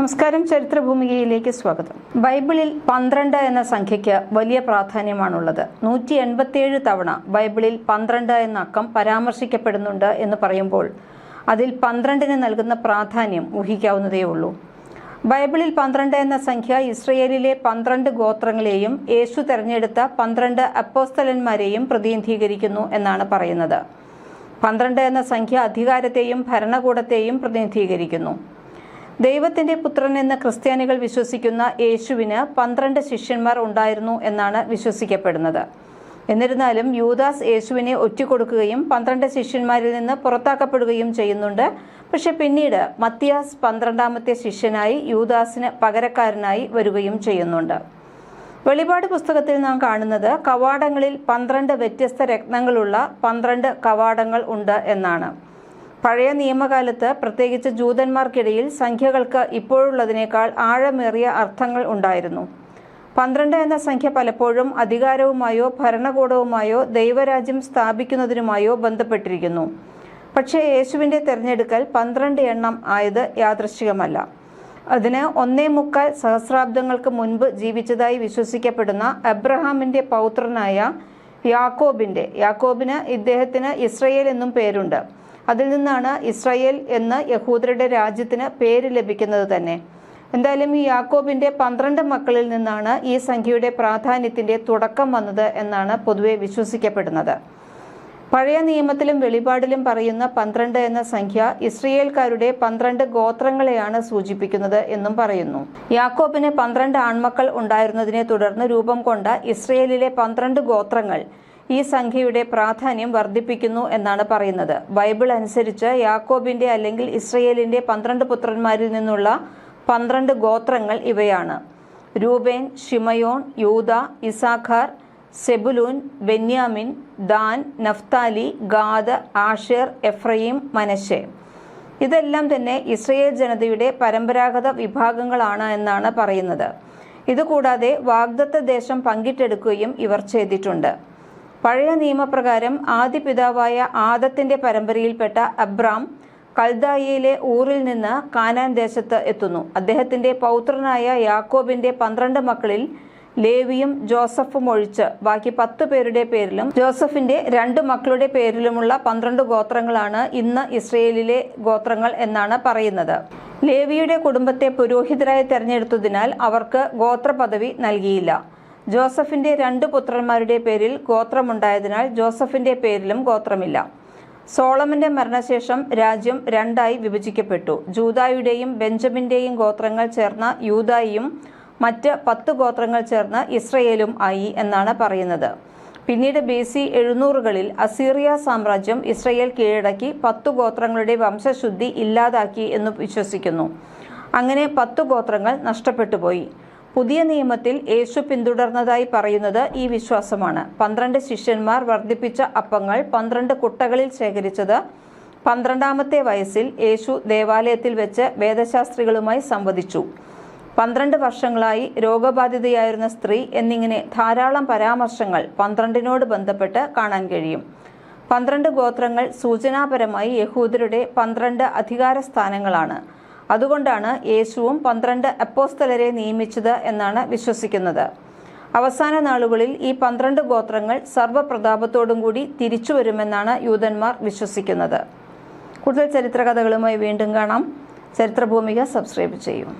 നമസ്കാരം. ചരിത്രഭൂമികയിലേക്ക് സ്വാഗതം. ബൈബിളിൽ പന്ത്രണ്ട് എന്ന സംഖ്യയ്ക്ക് വലിയ പ്രാധാന്യമാണുള്ളത്. നൂറ്റി എൺപത്തിയേഴ് തവണ ബൈബിളിൽ പന്ത്രണ്ട് എന്ന അക്കം പരാമർശിക്കപ്പെടുന്നുണ്ട് എന്ന് പറയുമ്പോൾ അതിൽ പന്ത്രണ്ടിന് നൽകുന്ന പ്രാധാന്യം ഊഹിക്കാവുന്നതേ ഉള്ളൂ. ബൈബിളിൽ പന്ത്രണ്ട് എന്ന സംഖ്യ ഇസ്രയേലിലെ പന്ത്രണ്ട് ഗോത്രങ്ങളെയും യേശു തെരഞ്ഞെടുത്ത പന്ത്രണ്ട് അപ്പോസ്തലന്മാരെയും പ്രതിനിധീകരിക്കുന്നു എന്നാണ് പറയുന്നത്. പന്ത്രണ്ട് എന്ന സംഖ്യ അധികാരത്തെയും ഭരണകൂടത്തെയും പ്രതിനിധീകരിക്കുന്നു. ദൈവത്തിന്റെ പുത്രൻ എന്ന് ക്രിസ്ത്യാനികൾ വിശ്വസിക്കുന്ന യേശുവിന് പന്ത്രണ്ട് ശിഷ്യന്മാർ ഉണ്ടായിരുന്നു എന്നാണ് വിശ്വസിക്കപ്പെടുന്നത്. എന്നിരുന്നാലും യൂദാസ് യേശുവിനെ ഒറ്റിക്കൊടുക്കുകയും പന്ത്രണ്ട് ശിഷ്യന്മാരിൽ നിന്ന് പുറത്താക്കപ്പെടുകയും ചെയ്യുന്നുണ്ട്. പക്ഷെ പിന്നീട് മത്തിയാസ് പന്ത്രണ്ടാമത്തെ ശിഷ്യനായി യൂദാസിന് പകരക്കാരനായി വരികയും ചെയ്യുന്നുണ്ട്. വെളിപാട് പുസ്തകത്തിൽ നാം കാണുന്നത് കവാടങ്ങളിൽ പന്ത്രണ്ട് വ്യത്യസ്ത രത്നങ്ങളുള്ള പന്ത്രണ്ട് കവാടങ്ങൾ ഉണ്ട് എന്നാണ്. പഴയ നിയമകാലത്ത് പ്രത്യേകിച്ച് ജൂതന്മാർക്കിടയിൽ സംഖ്യകൾക്ക് ഇപ്പോഴുള്ളതിനേക്കാൾ ആഴമേറിയ അർത്ഥങ്ങൾ ഉണ്ടായിരുന്നു. പന്ത്രണ്ട് എന്ന സംഖ്യ പലപ്പോഴും അധികാരവുമായോ ഭരണകൂടവുമായോ ദൈവരാജ്യം സ്ഥാപിക്കുന്നതിനുമായോ ബന്ധപ്പെട്ടിരിക്കുന്നു. പക്ഷേ യേശുവിന്റെ തിരഞ്ഞെടുക്കൽ പന്ത്രണ്ട് എണ്ണം ആയത് യാദൃശ്ചികമല്ല. അതിന് ഒന്നേ മുക്കാൽ സഹസ്രാബ്ദങ്ങൾക്ക് മുൻപ് ജീവിച്ചതായി വിശ്വസിക്കപ്പെടുന്ന അബ്രഹാമിന്റെ പൗത്രനായ യാക്കോബിന്റെ യാക്കോബിന് ഇദ്ദേഹത്തിന് ഇസ്രയേൽ എന്നും പേരുണ്ട്. അതിൽ നിന്നാണ് ഇസ്രയേൽ എന്ന യഹൂദരുടെ രാജ്യത്തിന് പേര് ലഭിക്കുന്നത് തന്നെ. എന്തായാലും ഈ യാക്കോബിന്റെ പന്ത്രണ്ട് മക്കളിൽ നിന്നാണ് ഈ സംഖ്യയുടെ പ്രാധാന്യത്തിന്റെ തുടക്കം വന്നത് എന്നാണ് പൊതുവെ വിശ്വസിക്കപ്പെടുന്നത്. പഴയ നിയമത്തിലും വെളിപാടിലും പറയുന്ന പന്ത്രണ്ട് എന്ന സംഖ്യ ഇസ്രയേൽക്കാരുടെ പന്ത്രണ്ട് ഗോത്രങ്ങളെയാണ് സൂചിപ്പിക്കുന്നത് എന്നും പറയുന്നു. യാക്കോബിന് പന്ത്രണ്ട് ആൺമക്കൾ ഉണ്ടായിരുന്നതിനെ തുടർന്ന് രൂപം കൊണ്ട ഇസ്രയേലിലെ പന്ത്രണ്ട് ഗോത്രങ്ങൾ ഈ സംഖ്യയുടെ പ്രാധാന്യം വർദ്ധിപ്പിക്കുന്നു എന്നാണ് പറയുന്നത്. ബൈബിൾ അനുസരിച്ച് യാക്കോബിന്റെ അല്ലെങ്കിൽ ഇസ്രയേലിന്റെ പന്ത്രണ്ട് പുത്രന്മാരിൽ നിന്നുള്ള പന്ത്രണ്ട് ഗോത്രങ്ങൾ ഇവയാണ്. Reuben Simeon Judah Issachar Zebulun Benjamin Dan Naphtali Gad Asher Ephraim Manasseh ഇതെല്ലാം തന്നെ ഇസ്രയേൽ ജനതയുടെ പരമ്പരാഗത വിഭാഗങ്ങളാണ് എന്നാണ് പറയുന്നത്. ഇതുകൂടാതെ വാഗ്ദത്ത ദേശം പങ്കിട്ടെടുക്കുകയും ഇവർ ചെയ്തിട്ടുണ്ട്. പഴയ നിയമപ്രകാരം ആദ്യ പിതാവായ ആദത്തിന്റെ പരമ്പരയിൽപ്പെട്ട അബ്രാം കൽദായിയിലെ ഊറിൽ നിന്ന് കാനാൻ ദേശത്ത് എത്തുന്നു. അദ്ദേഹത്തിന്റെ പൗത്രനായ യാക്കോബിന്റെ പന്ത്രണ്ട് മക്കളിൽ ലേവിയും ജോസഫും ഒഴിച്ച്. ബാക്കി പത്ത് പേരുടെ പേരിലും ജോസഫിന്റെ രണ്ട് മക്കളുടെ പേരിലുമുള്ള പന്ത്രണ്ട് ഗോത്രങ്ങളാണ് ഇന്ന് ഇസ്രയേലിലെ ഗോത്രങ്ങൾ എന്നാണ് പറയുന്നത്. ലേവിയുടെ കുടുംബത്തെ പുരോഹിതരായി തെരഞ്ഞെടുത്തതിനാൽ അവർക്ക് ഗോത്ര പദവി നൽകിയില്ല. ജോസഫിന്റെ രണ്ട് പുത്രന്മാരുടെ പേരിൽ ഗോത്രമുണ്ടായതിനാൽ ജോസഫിന്റെ പേരിലും ഗോത്രമില്ല. സോളമന്റെ മരണശേഷം രാജ്യം രണ്ടായി വിഭജിക്കപ്പെട്ടു. ജൂതായുടെയും ബെഞ്ചമിന്റെയും ഗോത്രങ്ങൾ ചേർന്ന യൂതായും മറ്റ് പത്ത് ഗോത്രങ്ങൾ ചേർന്ന് ഇസ്രയേലും ആയി എന്നാണ് പറയുന്നത്. പിന്നീട് ബി സി എഴുന്നൂറുകളിൽ അസീറിയ സാമ്രാജ്യം ഇസ്രയേൽ കീഴടക്കി പത്തു ഗോത്രങ്ങളുടെ വംശശുദ്ധി ഇല്ലാതാക്കി എന്ന് വിശ്വസിക്കുന്നു. അങ്ങനെ പത്തു ഗോത്രങ്ങൾ നഷ്ടപ്പെട്ടുപോയി പുതിയ നിയമത്തിൽ യേശു പിന്തുടർന്നതായി പറയുന്നത് ഈ വിശ്വാസമാണ്. പന്ത്രണ്ട് ശിഷ്യന്മാർ വർദ്ധിപ്പിച്ച അപ്പങ്ങൾ പന്ത്രണ്ട് കുട്ടകളിൽ ശേഖരിച്ചത് പന്ത്രണ്ടാമത്തെ വയസ്സിൽ യേശു ദേവാലയത്തിൽ വെച്ച് വേദശാസ്ത്രികളുമായി സംവദിച്ചു. പന്ത്രണ്ട് വർഷങ്ങളായി രോഗബാധിതയായിരുന്ന സ്ത്രീ എന്നിങ്ങനെ ധാരാളം പരാമർശങ്ങൾ പന്ത്രണ്ടിനോട് ബന്ധപ്പെട്ട് കാണാൻ കഴിയും. പന്ത്രണ്ട് ഗോത്രങ്ങൾ സൂചനാപരമായി യഹൂദരുടെ പന്ത്രണ്ട് അധികാര സ്ഥാനങ്ങളാണ്. അതുകൊണ്ടാണ് യേശുവും പന്ത്രണ്ട് അപ്പോസ്തലരെ നിയമിച്ചത് എന്നാണ് വിശ്വസിക്കുന്നത്. അവസാന നാളുകളിൽ ഈ പന്ത്രണ്ട് ഗോത്രങ്ങൾ സർവപ്രതാപത്തോടും കൂടി തിരിച്ചു വരുമെന്നാണ് യൂതന്മാർ വിശ്വസിക്കുന്നത്. കൂടുതൽ ചരിത്രകഥകളുമായി വീണ്ടും കാണാം. ചരിത്രഭൂമിക സബ്സ്ക്രൈബ് ചെയ്യും.